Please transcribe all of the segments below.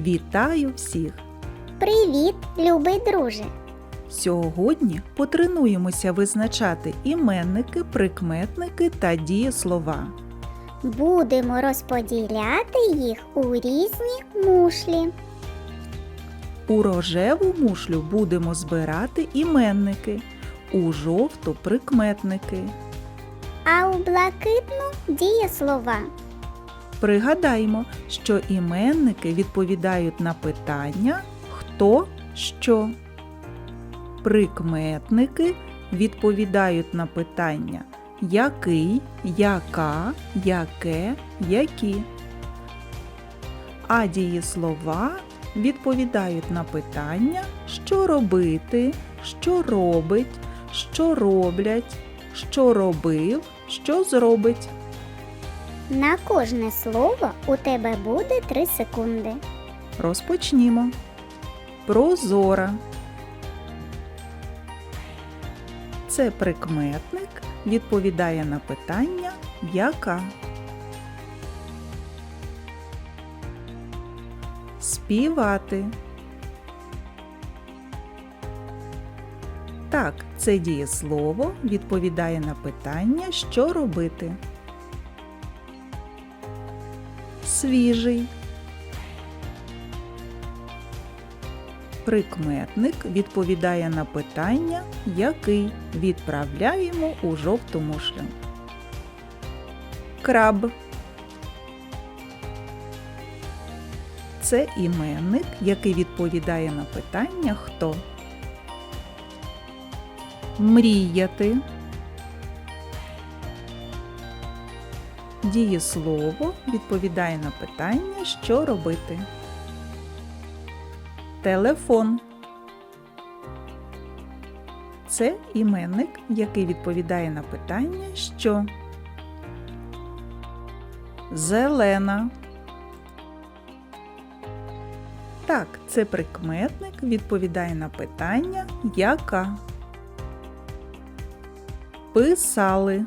Вітаю всіх! Привіт, любий друже! Сьогодні потренуємося визначати іменники, прикметники та дієслова. Будемо розподіляти їх у різні мушлі. У рожеву мушлю будемо збирати іменники, у жовту прикметники. А у блакитну дієслова. Пригадаймо, що іменники відповідають на питання хто що. Прикметники відповідають на питання який, яка, яке, які. А дієслова відповідають на питання що робити, що робить, що роблять, що робив, що зробить. На кожне слово у тебе буде 3 секунди. Розпочнімо. Прозора. Це прикметник відповідає на питання яка. Співати. Так, це дієслово відповідає на питання, що робити. Свіжий. Прикметник відповідає на питання, який відправляємо у жовту мушлю. Краб. Це іменник, який відповідає на питання хто. Мріяти. Дієслово відповідає на питання, що робити. Телефон. Це іменник, який відповідає на питання, що зелена. Так, це прикметник відповідає на питання яка. Писали.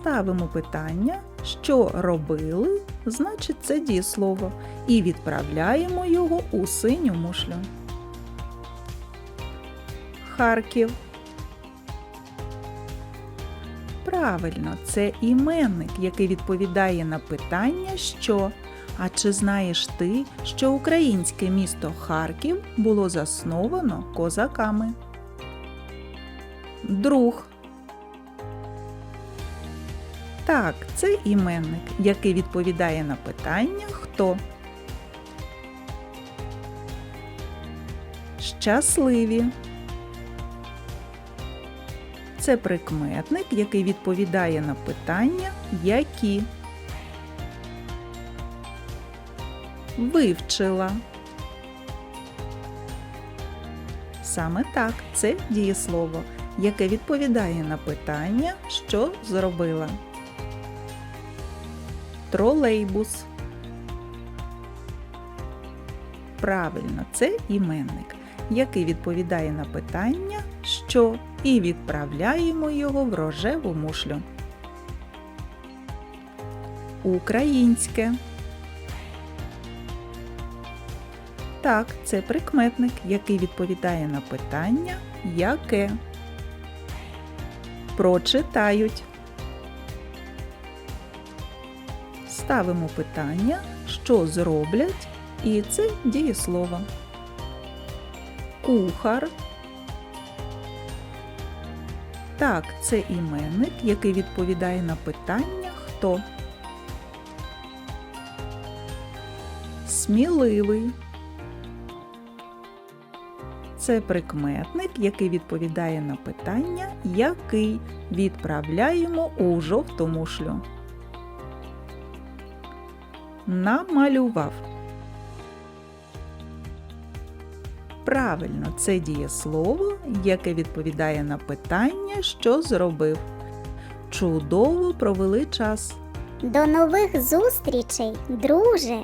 Ставимо питання, що робили, значить це дієслово, і відправляємо його у синю мушлю. Харків. Правильно, це іменник, який відповідає на питання, що. А чи знаєш ти, що українське місто Харків було засновано козаками? Друг. Так, це іменник, який відповідає на питання хто. Щасливі. Це прикметник, який відповідає на питання які. Вивчила. Саме так, це дієслово, яке відповідає на питання, що зробила. Тролейбус. Правильно, це іменник, який відповідає на питання, що, і відправляємо його в рожеву мушлю. Українське. Так, це прикметник, який відповідає на питання яке. Прочитають. Ставимо питання, що зроблять, і це дієслово. Кухар. Так, це іменник, який відповідає на питання хто. Сміливий. Це прикметник, який відповідає на питання, який відправляємо у жовту мушлю. Намалював. Правильно, це дієслово, яке відповідає на питання, що зробив. Чудово провели час. До нових зустрічей, друже!